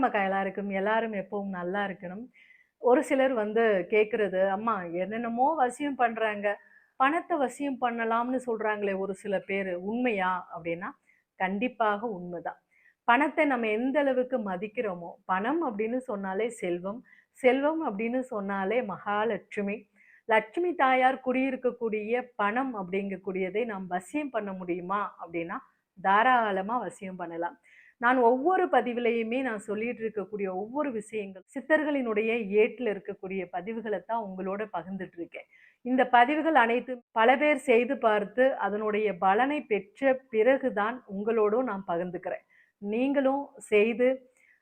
நமக்கு எல்லாருக்கும் எல்லாரும் எப்பவும் நல்லா இருக்கணும். ஒரு சிலர் வந்து கேட்குறது அம்மா என்னென்னமோ வசியம் பண்ணுறாங்க பணத்தை வசியம் பண்ணலாம்னு சொல்கிறாங்களே ஒரு சில பேர். உண்மையா? அப்படின்னா கண்டிப்பாக உண்மைதான். பணத்தை நம்ம எந்த அளவுக்கு மதிக்கிறோமோ பணம் அப்படின்னு சொன்னாலே செல்வம். செல்வம் அப்படின்னு சொன்னாலே மகாலட்சுமி. லட்சுமி தாயார் குடியிருக்கக்கூடிய பணம் அப்படிங்கக்கூடியதை நாம் வசியம் பண்ண முடியுமா? அப்படின்னா தாராளமாக வசியம் பண்ணலாம். நான் ஒவ்வொரு பதிவிலையுமே நான் சொல்லிட்டு இருக்கக்கூடிய ஒவ்வொரு விஷயங்கள் சித்தர்களினுடைய ஏட்டில் இருக்கக்கூடிய பதிவுகளை தான் உங்களோட பகிர்ந்துட்டு இருக்கேன் இந்த பதிவுகள் அனைத்தும் பல பேர் செய்து பார்த்து அதனுடைய பலனை பெற்ற பிறகுதான் உங்களோடும் நான் பகிர்ந்துக்கிறேன். நீங்களும் செய்து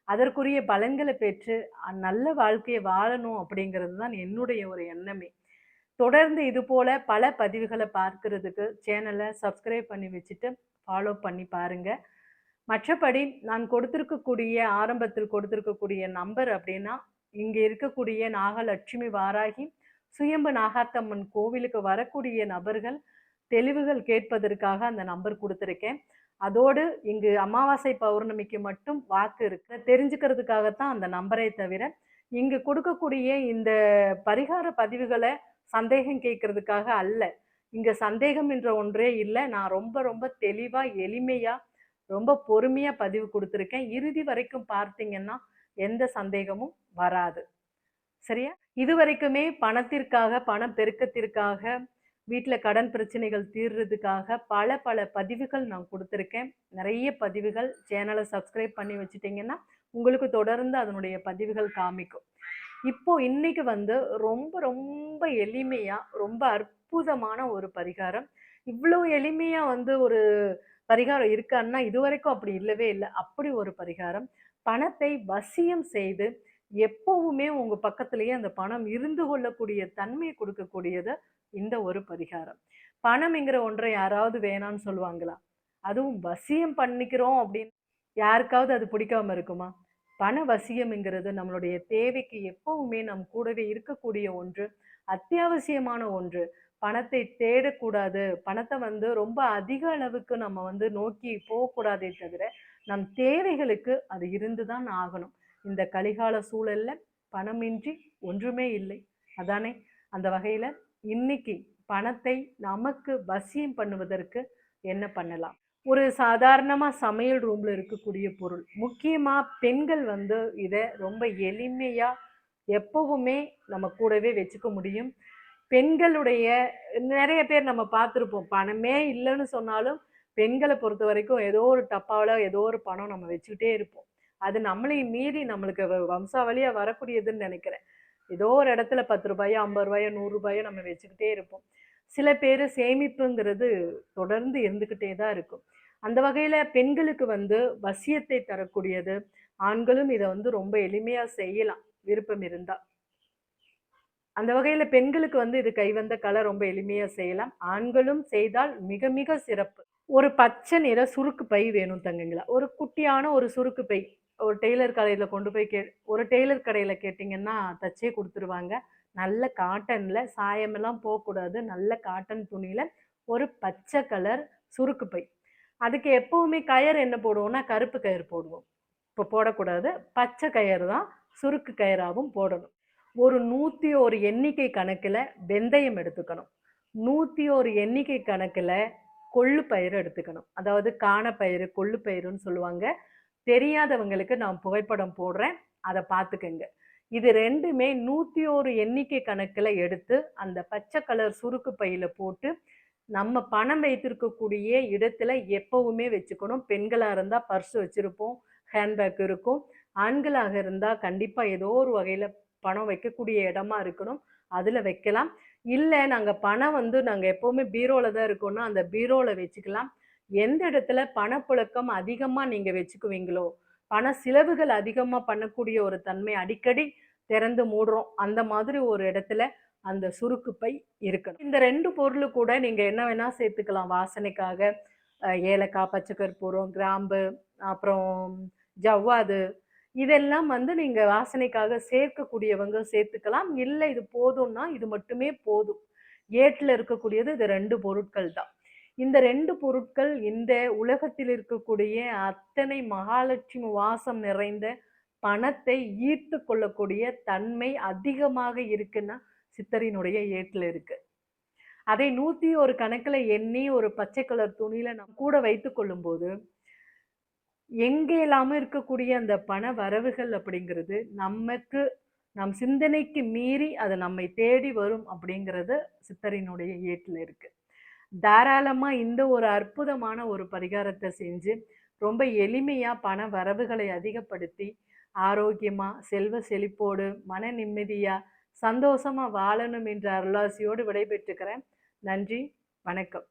அதற்குரிய பலன்களை பெற்று நல்ல வாழ்க்கையை வாழணும் அப்படிங்கிறது தான் என்னுடைய ஒரு எண்ணமே. தொடர்ந்து இது போல பல பதிவுகளை பார்க்கறதுக்கு சேனலை சப்ஸ்கிரைப் பண்ணி வச்சுட்டு ஃபாலோ பண்ணி பாருங்கள் மற்றபடி நான் கொடுத்துருக்கக்கூடிய ஆரம்பத்தில் கொடுத்துருக்கக்கூடிய நம்பர் அப்படின்னா இங்கே இருக்கக்கூடிய நாகலட்சுமி வாராகி சுயம்பு நாகாத்தம்மன் கோவிலுக்கு வரக்கூடிய நபர்கள் தெளிவுகள் கேட்பதற்காக அந்த நம்பர் கொடுத்துருக்கேன். அதோடு இங்கு அமாவாசை பௌர்ணமிக்கு மட்டும் வாக்கு இருக்கு. தெரிஞ்சுக்கிறதுக்காகத்தான் அந்த நம்பரை தவிர இங்கு கொடுக்கக்கூடிய இந்த பரிகார பதிவுகளை சந்தேகம் கேட்கறதுக்காக அல்ல. இங்க சந்தேகம் என்ற ஒன்றே இல்லை. நான் ரொம்ப ரொம்ப தெளிவா எளிமையா ரொம்ப பொறுமையாக பதிவு கொடுத்துருக்கேன். இறுதி வரைக்கும் பார்த்தீங்கன்னா எந்த சந்தேகமும் வராது. சரியா? இது வரைக்குமே பணத்திற்காக பண பெருக்கத்திற்காக வீட்டில் கடன் பிரச்சனைகள் தீர்றதுக்காக பல பல பதிவுகள் நான் கொடுத்துருக்கேன். நிறைய பதிவுகள் சேனலை சப்ஸ்கிரைப் பண்ணி வச்சுட்டிங்கன்னா உங்களுக்கு தொடர்ந்து அதனுடைய பதிவுகள் காமிக்கும். இப்போ இன்னைக்கு வந்து ரொம்ப ரொம்ப எளிமையாக ரொம்ப அற்புதமான ஒரு பரிகாரம். இவ்வளோ எளிமையாக வந்து ஒரு பரிகாரம் இருக்கான்னா இதுவரைக்கும் அப்படி இல்லவே இல்லை. அப்படி ஒரு பரிகாரம். பணத்தை வசியம் செய்து எப்பவுமே உங்க பக்கத்திலேயே அந்த பணம் இருந்து கொள்ளக்கூடிய தன்மையை கொடுக்கக்கூடியது இந்த ஒரு பரிகாரம். பணம்ங்கிற ஒன்றை யாராவது வேணாம்னு சொல்லுவாங்களா? அதுவும் வசியம் பண்ணிக்கிறோம் அப்படின்னு யாருக்காவது அது பிடிக்காம இருக்குமா? பண வசியம்ங்கிறது நம்மளுடைய தேவைக்கு எப்பவுமே நம் கூடவே இருக்கக்கூடிய ஒன்று அத்தியாவசியமான ஒன்று. பணத்தை தேடக்கூடாது. பணத்தை வந்து ரொம்ப அதிக அளவுக்கு நம்ம வந்து நோக்கி போகக்கூடாதே தவிர நம் தேவைகளுக்கு அது இருந்துதான் ஆகணும். இந்த கலிகால சூழல்ல பணமின்றி ஒன்றுமே இல்லை. அதானே? அந்த வகையில இன்னைக்கு பணத்தை நமக்கு வசியம் பண்ணுவதற்கு என்ன பண்ணலாம்? ஒரு சாதாரணமாக சமையல் ரூமில் இருக்கக்கூடிய பொருள். முக்கியமாக பெண்கள் வந்து இதை ரொம்ப எளிமையாக எப்பவுமே நம்ம கூடவே வச்சுக்க முடியும். பெண்களுடைய நிறைய பேர் நம்ம பார்த்துருப்போம். பணமே இல்லைன்னு சொன்னாலும் பெண்களை பொறுத்த வரைக்கும் ஏதோ ஒரு டப்பாவில் ஏதோ ஒரு பணம் நம்ம வச்சுக்கிட்டே இருப்போம். அது நம்மளையும் மீறி நம்மளுக்கு வ- வரக்கூடியதுன்னு நினைக்கிறேன். ஏதோ ஒரு இடத்துல பத்து ரூபாயோ ஐம்பது ரூபாயோ நூறுரூபாயோ நம்ம வச்சுக்கிட்டே இருப்போம். சில பேர் சேமிப்புங்கிறது தொடர்ந்து இருந்துக்கிட்டே தான் இருக்கும். அந்த வகையில் பெண்களுக்கு வந்து வசியத்தை தரக்கூடியது ஆண்களும் இதை வந்து ரொம்ப எளிமையாக செய்யலாம். விருப்பம் இருந்தால் அந்த வகையில் பெண்களுக்கு வந்து இது கைவந்த கலை ரொம்ப எளிமையாக செய்யலாம். ஆண்களும் செய்தால் மிக மிக சிறப்பு. ஒரு பச்சை நிற சுருக்கு பை வேணும் தங்குங்களா? ஒரு குட்டியான ஒரு சுருக்கு பை ஒரு டெய்லர் கடையில் கொண்டு போய் கே ஒரு டெய்லர் கடையில் கேட்டிங்கன்னா தச்சே கொடுத்துருவாங்க. நல்ல காட்டனில் சாயமெல்லாம் போகக்கூடாது. நல்ல காட்டன் துணியில் ஒரு பச்சை கலர் சுருக்கு பை. அதுக்கு எப்போவுமே கயர் என்ன போடுவோம்னா கருப்பு கயிறு போடுவோம். இப்போ போடக்கூடாது. பச்சை கயிறு தான் சுருக்கு கயிறாகவும் போடணும். ஒரு நூற்றி ஒரு எண்ணிக்கை கணக்கில் வெந்தயம் எடுத்துக்கணும். நூற்றி ஒரு எண்ணிக்கை கணக்கில் கொள்ளு பயிறு எடுத்துக்கணும். அதாவது காணப்பயிறு கொள்ளு பயிருன்னு சொல்லுவாங்க. தெரியாதவங்களுக்கு நான் புகைப்படம் போடுறேன். அதை பார்த்துக்கங்க. இது ரெண்டுமே நூற்றி ஒரு எண்ணிக்கை கணக்கில் எடுத்து அந்த பச்சை கலர் சுருக்கு பையில் போட்டு நம்ம பணம் வைத்திருக்கக்கூடிய இடத்துல எப்பவுமே வச்சுக்கணும். பெண்களாக இருந்தால் பர்ஸ் வச்சுருப்போம். ஹேண்ட்பேக் இருக்கும். ஆண்களாக இருந்தால் கண்டிப்பாக ஏதோ ஒரு வகையில் பணம் வைக்கக்கூடிய இடமா இருக்கணும். அதில் வைக்கலாம். இல்லை நாங்கள் பணம் வந்து நாங்கள் எப்போவுமே பீரோவில் தான் இருக்கோம்னா அந்த பீரோவில் வச்சுக்கலாம். எந்த இடத்துல பணப்புழக்கம் அதிகமாக நீங்கள் வச்சுக்குவீங்களோ பண செலவுகள் அதிகமாக பண்ணக்கூடிய ஒரு தன்மை அடிக்கடி திறந்து மூடுறோம். அந்த மாதிரி ஒரு இடத்துல அந்த சுருக்கு பை இருக்கணும். இந்த ரெண்டு பொருள் கூட நீங்கள் என்ன வேணால் சேர்த்துக்கலாம். வாசனைக்காக ஏலக்காய் பச்சைக்கற்பூரம் கிராம்பு அப்புறம் ஜவ்வாது இதெல்லாம் வந்து நீங்கள் வாசனைக்காக சேர்க்கக்கூடியவங்க சேர்த்துக்கலாம். இல்லை இது போதும்னா இது மட்டுமே போதும். ஏட்டில் இருக்கக்கூடியது இது ரெண்டு பொருட்கள் தான். இந்த ரெண்டு பொருட்கள் இந்த உலகத்தில் இருக்கக்கூடிய அத்தனை மகாலட்சுமி வாசம் நிறைந்த பணத்தை ஈர்த்து கொள்ளக்கூடிய தன்மை அதிகமாக இருக்குன்னா சித்தரினுடைய ஏட்டில் இருக்கு. அதை நூற்றி ஒரு கணக்கில் எண்ணி ஒரு பச்சை கலர் துணியில் நம் கூட வைத்து கொள்ளும்போது எங்கே இல்லாமல் இருக்கக்கூடிய அந்த பண வரவுகள் அப்படிங்கிறது நமக்கு நம் சிந்தனைக்கு மீறி அது நம்மை தேடி வரும் அப்படிங்கிறது சித்தரினுடைய ஏட்டில் இருக்குது தாராளமாக இந்த ஒரு அற்புதமான ஒரு பரிகாரத்தை செஞ்சு ரொம்ப எளிமையாக பண வரவுகளை அதிகப்படுத்தி ஆரோக்கியமாக செல்வ செழிப்போடு மன நிம்மதியாக சந்தோஷமாக வாழணும் என்ற அருளாசியோடு விடைபெற்றுக்கிறேன். நன்றி வணக்கம்.